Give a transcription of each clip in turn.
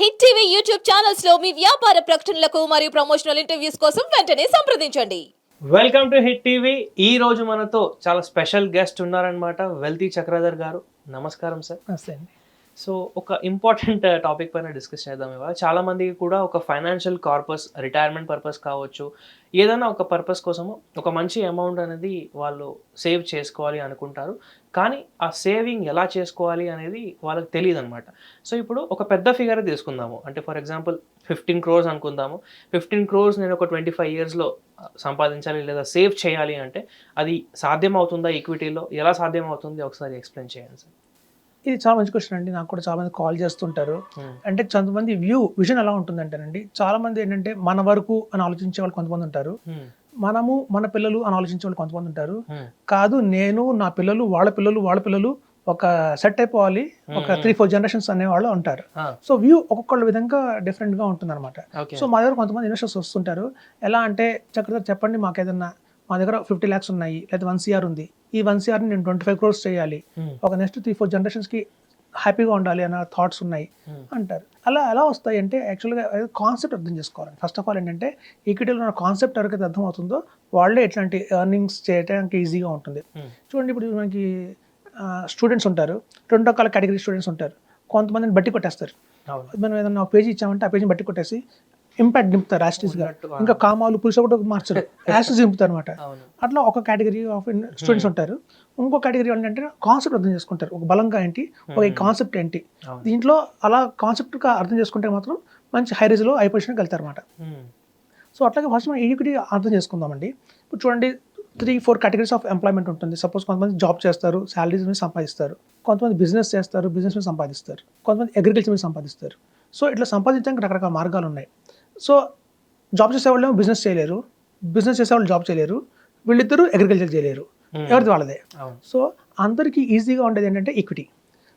Hit TV YouTube ఛానల్స్లో మీ వ్యాపార ప్రకటనలకు మరియు ప్రమోషనల్ ఇంటర్వ్యూస్ కోసం వెంటనే సంప్రదించండి. వెల్కమ్ టు హిట్ టీవీ ఈ రోజు మనతో చాలా స్పెషల్ గెస్ట్ ఉన్నారనమాట వెల్తీ చక్రధర్ గారు. నమస్కారం సార్ నమస్తే అండి. సో ఒక ఇంపార్టెంట్ టాపిక్ uh, పైన డిస్కస్ చేద్దాం ఇవాళ. చాలా మందికి కూడా ఒక ఫైనాన్షియల్ కార్పస్ రిటైర్మెంట్ పర్పస్ కావచ్చు. ఏదైనా ఒక పర్పస్ కోసము ఒక మంచి అమౌంట్ అనేది వాళ్ళు సేవ్ చేసుకోవాలి అనుకుంటారు. కానీ ఆ సేవింగ్ ఎలా చేసుకోవాలి అనేది వాళ్ళకి తెలియదు అనమాట సో ఇప్పుడు ఒక పెద్ద ఫిగర్ తీసుకుందాము. అంటే ఫర్ ఎగ్జాంపుల్ ఫిఫ్టీన్ క్రోర్స్ అనుకుందాము. ఫిఫ్టీన్ క్రోర్స్ నేను ఒక ట్వంటీ ఫైవ్ ఇయర్స్లో సంపాదించాలి లేదా సేవ్ చేయాలి అంటే అది సాధ్యం అవుతుందా ఈక్విటీలో ఎలా సాధ్యం అవుతుంది ఒకసారి ఎక్స్ప్లెయిన్ చేయండి సార్. ఇది చాలా మంచి క్వశ్చన్ అండి. నాకు కూడా చాలా మంది కాల్ చేస్తుంటారు. అంటే కొంతమంది వ్యూ విజన్ ఎలా ఉంటుందంటేనండి. చాలా మంది ఏంటంటే మన వరకు అని ఆలోచించే వాళ్ళు కొంతమంది ఉంటారు. మనము మన పిల్లలు అని ఆలోచించే వాళ్ళు కొంతమంది ఉంటారు. కాదు నేను నా పిల్లలు వాళ్ళ పిల్లలు వాళ్ళ పిల్లలు ఒక సెట్ అయిపోవాలి. ఒక త్రీ ఫోర్ జనరేషన్స్ అనేవాళ్ళు ఉంటారు. సో వ్యూ ఒక్కొక్కళ్ళ విధంగా డిఫరెంట్గా ఉంటుంది అనమాట సో మా దగ్గర కొంతమంది ఇన్వెస్టర్స్ వస్తుంటారు. ఎలా అంటే చక్రధర్ చెప్పండి మాకు ఏదన్నా మా దగ్గర ఫిఫ్టీ ల్యాక్స్ ఉన్నాయి లేదా వన్ సిఆర్ ఉంది. ఈ వన్ సిఆర్ని నేను ట్వంటీ ఫైవ్ క్రోర్స్ చేయాలి ఒక నెక్స్ట్ త్రీ ఫోర్ జనరేషన్స్కి హ్యాపీగా ఉండాలి అన్న థాట్స్ ఉన్నాయి అంటారు. అలా ఎలా వస్తాయి అంటే యాక్చువల్గా కాన్సెప్ట్ అర్థం చేసుకోవాలి. ఫస్ట్ ఆఫ్ ఆల్ ఏంటంటే ఈక్విటీలో ఉన్న కాన్సెప్ట్ ఎవరికైతే అర్థం అవుతుందో వాళ్ళే ఎట్లాంటి ఎర్నింగ్స్ చేయడానికి ఈజీగా ఉంటుంది. చూడండి ఇప్పుడు మనకి స్టూడెంట్స్ ఉంటారు. రెండు రకాల కేటగిరీ స్టూడెంట్స్ ఉంటారు. కొంతమందిని బట్టి కొట్టేస్తారు. మనం ఏదన్నా ఒక పేజీ ఇచ్చామంటే ఆ పేజీని బట్టి కొట్టేసి ఇంపాక్ట్ దింపుతారు యాస్టిస్గా ఇంకా కామాలు పురుష కూడా మార్చరు. యాస్టిస్ దింపుతారు అనమాట అట్లా ఒక కేటగిరీ ఆఫ్ స్టూడెంట్స్ ఉంటారు. ఇంకో కేటగిరీ ఏంటంటే కాన్సెప్ట్ అర్థం చేసుకుంటారు. ఒక బలంగా ఏంటి? ఒక కాన్సెప్ట్ ఏంటి. దీంట్లో అలా కాన్సెప్ట్గా అర్థం చేసుకుంటే మాత్రం మంచి హై రేజ్లో హై పొజిషన్కి వెళ్తారు అనమాట. సో అట్లాగే ఫస్ట్ మనం ఈక్విటీ అర్థం చేసుకుందామండి. ఇప్పుడు చూడండి three four categories of employment ఉంటుంది. సపోజ్ కొంతమంది జాబ్ చేస్తారు శాలరీస్ మీద సంపాదిస్తారు. కొంతమంది బిజినెస్ చేస్తారు బిజినెస్ మీద సంపాదిస్తారు. కొంతమంది అగ్రికల్చర్ మీద సంపాదిస్తారు. సో ఇట్లా సంపాదించడానికి రకరకాల మార్గాలు ఉన్నాయి సో జాబ్ చేసేవాళ్ళు బిజినెస్ చేయలేరు. బిజినెస్ చేసేవాళ్ళు జాబ్ చేయలేరు. వీళ్ళిద్దరూ అగ్రికల్చర్ చేయలేరు. Hmm. ఎవరిది వాళ్ళదే? సో అందరికీ ఈజీగా ఉండేది ఏంటంటే ఈక్విటీ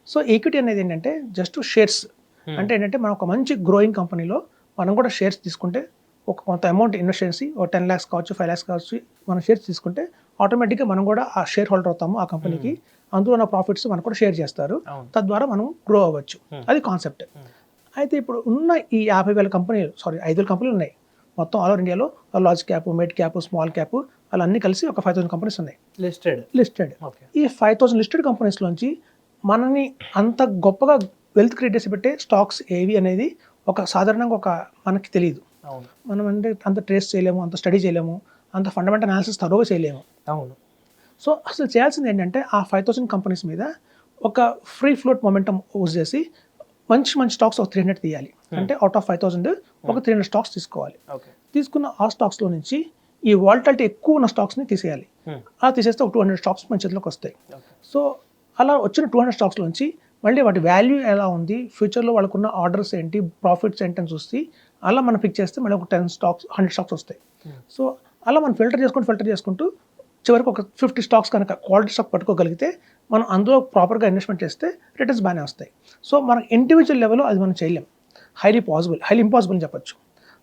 సో ఈక్విటీ అనేది ఏంటంటే జస్ట్ షేర్స్ Hmm. అంటే ఏంటంటే మనం ఒక మంచి గ్రోయింగ్ కంపెనీలో మనం కూడా షేర్స్ తీసుకుంటే ఒక కొంత అమౌంట్ ఇన్వెస్ట్ చేసి ఒక టెన్ ల్యాక్స్ కావచ్చు ఫైవ్ ల్యాక్స్ కావచ్చు మనం షేర్స్ తీసుకుంటే ఆటోమేటిక్గా మనం కూడా ఆ షేర్ హోల్డర్ అవుతాము ఆ కంపెనీకి అందులో ఉన్న ప్రాఫిట్స్ మనకు కూడా షేర్ చేస్తారు. తద్వారా మనం గ్రో అవ్వచ్చు. Hmm. అది కాన్సెప్ట్ Hmm. అయితే ఇప్పుడు ఉన్న ఈ యాభై వేల కంపెనీలు సారీ ఐదు వేల కంపెనీలు ఉన్నాయి. మొత్తం ఆల్ ఓవర్ ఇండియాలో large cap mid cap small cap అలా అన్ని కలిసి ఒక ఫైవ్ థౌసండ్ కంపెనీస్ ఉన్నాయి. లిస్టెడ్ లిస్టెడ్ ఓకే ఈ ఫైవ్ థౌసండ్ లిస్టెడ్ కంపెనీస్లోంచి మనని అంత గొప్పగా వెల్త్ క్రియేట్ చేసి పెట్టే స్టాక్స్ ఏవి అనేది ఒక సాధారణంగా ఒక మనకి తెలియదు అవును. మనం అంటే అంత ట్రేస్ చేయలేము అంత స్టడీ చేయలేము అంత ఫండమెంటల్ అనాలిసిస్ తరువుగా చేయలేము. అవును. సో అసలు చేయాల్సింది ఏంటంటే ఆ ఫైవ్ థౌసండ్ కంపెనీస్ మీద ఒక ఫ్రీ ఫ్లోట్ మొమెంటం యూజ్ చేసి మంచి మంచి స్టాక్స్ ఒక త్రీ హండ్రెడ్ తీయాలి. అంటే అవుట్ ఆఫ్ ఫైవ్ థౌసండ్ ఒక త్రీ హండ్రెడ్ స్టాక్స్ తీసుకోవాలి. తీసుకున్న ఆ స్టాక్స్లో నుంచి ఈ వాల్టాలిటీ ఎక్కువ ఉన్న స్టాక్స్ని తీసేయాలి. Hmm. అలా తీసేస్తే ఒక టూ హండ్రెడ్ స్టాక్స్ మన చేతిలోకి వస్తాయి. సో అలా వచ్చిన టూ హండ్రెడ్ స్టాక్స్ నుంచి మళ్ళీ వాటి వాల్యూ ఎలా ఉంది ఫ్యూచర్లో వాళ్ళకున్న ఆర్డర్స్ ఏంటి ప్రాఫిట్స్ ఏంటి అని చూసి అలా మనం పిక్ చేస్తే మళ్ళీ ఒక టెన్ స్టాక్స్ హండ్రెడ్ స్టాక్స్ వస్తాయి. Hmm. సో అలా మనం ఫిల్టర్ చేసుకుంటూ ఫిల్టర్ చేసుకుంటూ చివరికి ఒక ఫిఫ్టీ స్టాక్స్ కనుక క్వాలిటీ స్టాక్ పట్టుకోగలిగితే మనం అందులో ప్రాపర్గా ఇన్వెస్ట్మెంట్ చేస్తే రిటర్న్స్ బాగానే వస్తాయి. సో మన ఇండివిజువల్ లెవెల్లో అది మనం చేయలేం. హైలీ పాసిబుల్ హైలీ ఇంపాసిబుల్ అని చెప్పొచ్చు.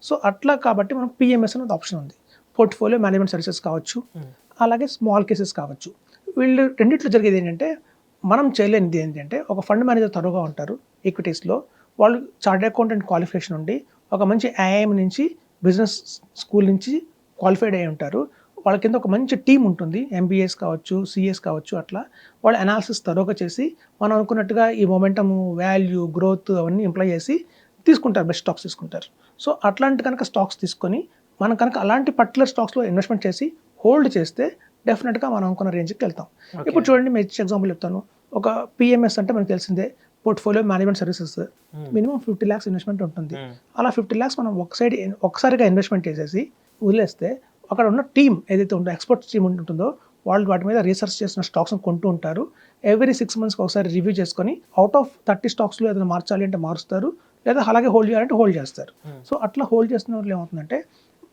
సో అట్లా కాబట్టి మనం పిఎంఎస్ అనేది ఆప్షన్ ఉంది. పోర్ట్ఫోలియో మేనేజ్మెంట్ సర్వీసెస్ కావచ్చు Hmm. అలాగే స్మాల్ కేసెస్ కావచ్చు. వీళ్ళు రెండిట్లో జరిగేది ఏంటంటే మనం చేయలేనిది ఏంటంటే ఒక ఫండ్ మేనేజర్ తరువుగా ఉంటారు ఈక్విటీస్లో వాళ్ళు చార్ట్ అకౌంటెంట్ క్వాలిఫికేషన్ ఉండి ఒక మంచి ఐఐఎం నుంచి బిజినెస్ స్కూల్ నుంచి క్వాలిఫైడ్ అయి ఉంటారు. వాళ్ళ కింద ఒక మంచి టీం ఉంటుంది ఎంబీఎస్ కావచ్చు సిఎస్ కావచ్చు అట్లా వాళ్ళు అనాలిసిస్ తరువుగా చేసి మనం అనుకున్నట్టుగా ఈ మొమెంటము వాల్యూ గ్రోత్ అవన్నీ ఎంప్లాయ్ చేసి తీసుకుంటారు బెస్ట్ స్టాక్స్ తీసుకుంటారు. సో అట్లాంటి కనుక స్టాక్స్ తీసుకొని మనం కనుక అలాంటి పర్టికులర్ స్టాక్స్లో ఇన్వెస్ట్మెంట్ చేసి హోల్డ్ చేస్తే డెఫినెట్గా మనం అనుకున్న రేంజ్కి వెళ్తాం. ఇప్పుడు చూడండి ఇచ్చే ఎగ్జాంపుల్ చెప్తాను. ఒక పిఎంఎస్ అంటే మనకు తెలిసిందే portfolio management services minimum fifty lakhs investment ఉంటుంది. Hmm. అలా ఫిఫ్టీ ల్యాక్స్ మనం ఒక సైడ్ ఒకసారిగా ఇన్వెస్ట్మెంట్ చేసేసి వదిలేస్తే అక్కడ ఉన్న టీం ఏదైతే ఉందో ఎక్స్పర్ట్ టీం ఉంటుందో వాళ్ళు వాటి మీద రీసెర్చ్ చేసిన స్టాక్స్ కొంటూ ఉంటారు. ఎవ్రీ సిక్స్ మంత్స్కి ఒకసారి రివ్యూ చేసుకొని అవుట్ ఆఫ్ థర్టీ స్టాక్స్లో ఏదైనా మార్చాలి అంటే మారుస్తారు లేదా అలాగే హోల్డ్ చేయాలంటే హోల్డ్ చేస్తారు. Hmm. సో అట్లా హోల్డ్ చేస్తున్న వాళ్ళు ఏమవుతుందంటే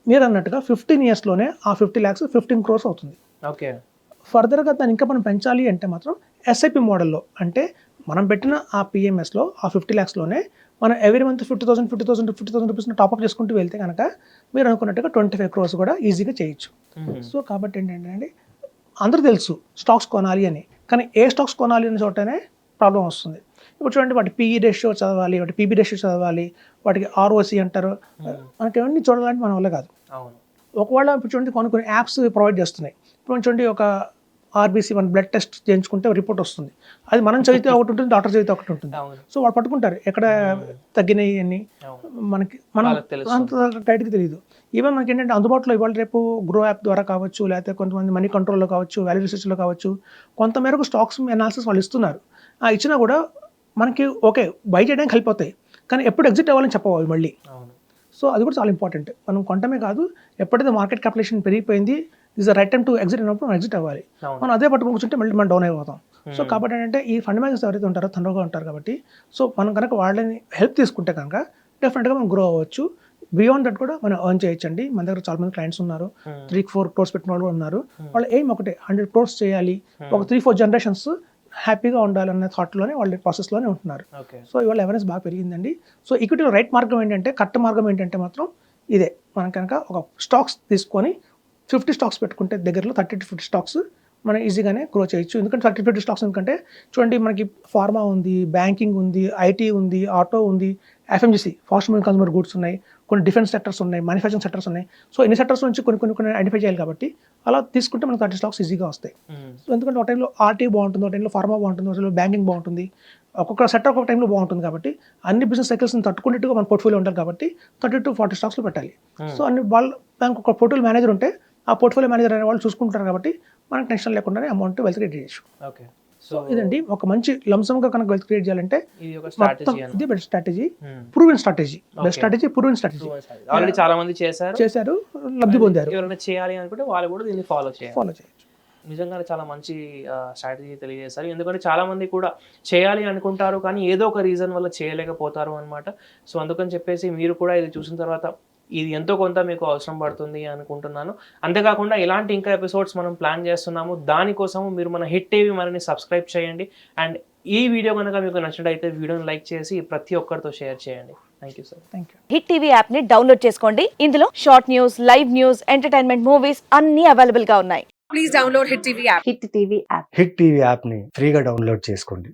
మీరు అన్నట్టుగా ఫిఫ్టీన్ ఇయర్స్లోనే ఆ ఫిఫ్టీ ల్యాక్స్ ఫిఫ్టీన్ క్రోర్స్ అవుతుంది. ఓకే. ఫర్దర్గా దాన్ని ఇంకా మనం పెంచాలి అంటే మాత్రం ఎస్ఐపి మోడల్లో అంటే మనం పెట్టిన ఆ పిఎంఎస్లో ఆ ఫిఫ్టీ ల్యాక్స్లోనే మనం every month fifty thousand fifty thousand fifty thousand rupees top up చేసుకుంటూ వెళ్తే కనుక మీరు అనుకున్నట్టుగా ట్వంటీ ఫైవ్ క్రోర్స్ కూడా ఈజీగా చేయొచ్చు. సో కాబట్టి ఏంటంటే అందరూ తెలుసు స్టాక్స్ కొనాలి అని. కానీ ఏ స్టాక్స్ కొనాలి అనే చోటనే ప్రాబ్లం వస్తుంది. ఇప్పుడు చూడండి వాటి పిఈ రేషియో చదవాలి వాటి పీబీ రేషియో చదవాలి వాటికి ఆర్ఓసి అంటారు. మనకి ఇవన్నీ చూడాలంటే మన వల్ల కాదు. అవును. ఒకవేళ ఇప్పుడు చూడండి కొన్ని కొన్ని యాప్స్ ప్రొవైడ్ చేస్తున్నాయి. ఇప్పుడు చూడండి ఒక ఆర్బీసీ మన బ్లడ్ టెస్ట్ చేయించుకుంటే రిపోర్ట్ వస్తుంది. అది మనం చదివితే ఒకటి ఉంటుంది డాక్టర్ చదివితే ఒకటి ఉంటుంది. సో వాళ్ళు పట్టుకుంటారు ఎక్కడ తగ్గినాయి అని అవును. మనకి మనం. అంత టైట్గా తెలియదు ఈవెన్ మనకి ఏంటంటే అందుబాటులో ఇవాళ రేపు గ్రో యాప్ ద్వారా కావచ్చు లేకపోతే కొంతమంది మనీ కంట్రోల్లో కావచ్చు వాల్యూ రీసెర్చ్లో కావచ్చు కొంత మేరకు స్టాక్స్ అనాలిసిస్ వాళ్ళు ఇస్తున్నారు. ఆ ఇచ్చినా కూడా మనకి ఓకే బై చేయడానికి హెల్ప్ అవుతాయి. కానీ ఎప్పుడు ఎగ్జిట్ అవ్వాలని చెప్పవాలి మళ్ళీ. సో అది కూడా చాలా ఇంపార్టెంట్. మనం కొనటమే కాదు ఎప్పుడైతే మార్కెట్ క్యాపిటేషన్ పెరిగిపోయింది is the right time to exit అయినప్పుడు మనం ఎగ్జిట్ అవ్వాలి. మనం అదే పట్టుకుని కూర్చుంటే మళ్ళీ మనం డౌన్ అయిపోతాం. So Hmm. కాబట్టి ఏంటంటే ఈ ఫండ్ మేనేజర్స్ ఎవరైతే ఉంటారో తనగా ఉంటారు కాబట్టి సో మనం కనుక వాళ్ళని హెల్ప్ తీసుకుంటే కనుక డెఫినెట్గా మనం గ్రో అవ్వచ్చు. బియాండ్ దట్ కూడా మనం ఎర్న్ చేయొచ్చండి. మన దగ్గర చాలా మంది క్లయింట్స్ ఉన్నారు. త్రీ ఫోర్ క్రోర్స్ పెట్టిన వాళ్ళు ఉన్నారు. Hmm. వాళ్ళ ఎయిమ్ ఒకటే హండ్రెడ్ క్రోర్స్ చేయాలి. Hmm. ఒక త్రీ ఫోర్ జనరేషన్స్ హ్యాపీగా ఉండాలనే థాట్లోనే వాళ్ళ ప్రాసెస్లోనే ఉంటున్నారు. సో ఇవాళ అవేర్నెస్ బాగా పెరిగిందండి. సో ఈక్విటీలో రైట్ మార్గం ఏంటంటే కరెక్ట్ మార్గం ఏంటంటే మాత్రం ఇదే. మనం కనుక ఒక స్టాక్స్ తీసుకొని ఫిఫ్టీ స్టాక్స్ పెట్టుకుంటే దగ్గరలో థర్టీ టు ఫిఫ్టీ స్టాక్స్ మనం ఈజీగానే గ్రో చేయొచ్చు ఎందుకంటే థర్టీ ఫిఫ్టీ స్టాక్స్ ఎందుకంటే చూడండి మనకి ఫార్మా ఉంది బ్యాంకింగ్ ఉంది ఐటీ ఉంది ఆటో ఉంది FMCG fast moving consumer goods ఉన్నాయి కొన్ని డిఫెన్స్ సెక్టర్స్ ఉన్నాయి మ్యానుఫ్యాక్చరింగ్ సెక్టర్స్ ఉన్నాయి సో ఇన్ని సెక్టర్స్ నుంచి కొన్ని కొన్ని కొన్ని ఐడెంటిఫై చేయాలి కాబట్టి అలా తీసుకుంటే మనకు థర్టీ స్టాక్స్ ఈజీగా వస్తాయి Hmm. సో ఎందుకంటే ఒక టైంలో ఆర్టీ బాగుంటుంది ఒక టైంలో ఫార్మా బాగుంటుంది ఒక టైంలో బ్యాంకింగ్ బాగుంటుంది ఒక్కొక్క సెక్టర్ ఒక్కొక్క టైంలో బాగుంటుంది కాబట్టి అన్ని బిజినెస్ సైకిల్స్ని తట్టుకునేట్టుగా మన పోర్ట్ఫోలియో ఉండాలి కాబట్టి థర్టీ టు ఫార్టీ స్టాక్స్లో పెట్టాలి Hmm. సో అన్ని వాళ్ళ దానికి ఒక పోర్ట్ఫోలియో మేనేజర్ ఉంటే ఆ పోర్ట్ఫోలియో మేనేజర్ అనే వాళ్ళు చూసుకుంటారు కాబట్టి మనకు టెన్షన్ లేకుండానే అమౌంట్ వెల్త్ క్రియేట్ చేయొచ్చు. ఓకే. సో ఇదండి ఒక మంచి లంసంగా కనుక వెల్త్ క్రియేట్ చేయాలంటే ఇది మొత్తం best strategy Hmm. Proven strategy. Best. Strategy proven strategy. Already చాలా మంది చేశారు. చేశారు లబ్ధి పొందారు. ఎవరైనా చేయాలి అనుకుంటే వాళ్ళు కూడా దీన్ని ఫాలో చేయాలి. ఫాలో చేయొచ్చు. నిజంగానే చాలా మంచి స్ట్రాటజీ తెలియజేశారు. ఎందుకంటే చాలా మంది కూడా చేయాలి అనుకుంటారు కానీ ఏదో ఒక రీజన్ వల్ల చేయలేకపోతారు అనమాట సో అందుకని చెప్పేసి మీరు కూడా ఇది చూసిన తర్వాత ఇది ఎంతో కొంత మీకు అవసరం పడుతుంది అనుకుంటున్నాను. అంతేకాకుండా ఇలాంటి ఇంకా ఎపిసోడ్స్ మనం ప్లాన్ చేస్తున్నాము. దానికోసము మీరు మన హిట్ టీవీ మనని సబ్స్క్రైబ్ చేయండి. అండ్ ఈ వీడియో కనుక మీకు నచ్చినట్టయితే వీడియోని లైక్ చేసి ప్రతి ఒక్కరితో షేర్ చేయండి. Thank you sir thank you Hit TV యాప్ని డౌన్లోడ్ చేసుకోండి. ఇందులో short news live news entertainment movies అన్ని అవైలబుల్గా ఉన్నాయి. Please download Hit TV app. Hit TV app Hit TV యాప్ని ఫ్రీగా డౌన్లోడ్ చేసుకోండి.